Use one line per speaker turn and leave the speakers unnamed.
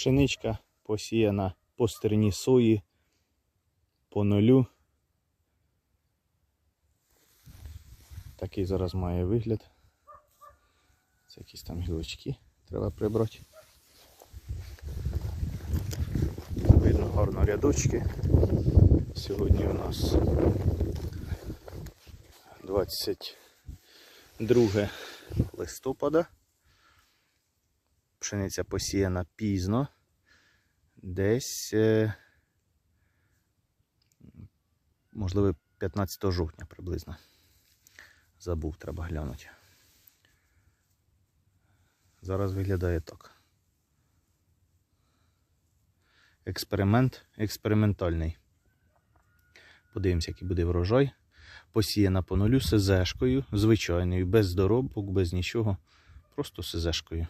Пшеничка посіяна по стерні сої, по нулю. Такий зараз має вигляд. Це якісь там гілочки треба прибрати. Видно гарно рядочки. Сьогодні у нас 22 листопада. Пшениця посіяна пізно. Десь, е, можливо, 15 жовтня приблизно. Забув, треба глянути. Зараз виглядає так. Експеримент експериментальний. Подивимося, який буде врожай. Посіяна по нулю СЗшкою, звичайною, без доробок, без нічого. Просто СЗшкою.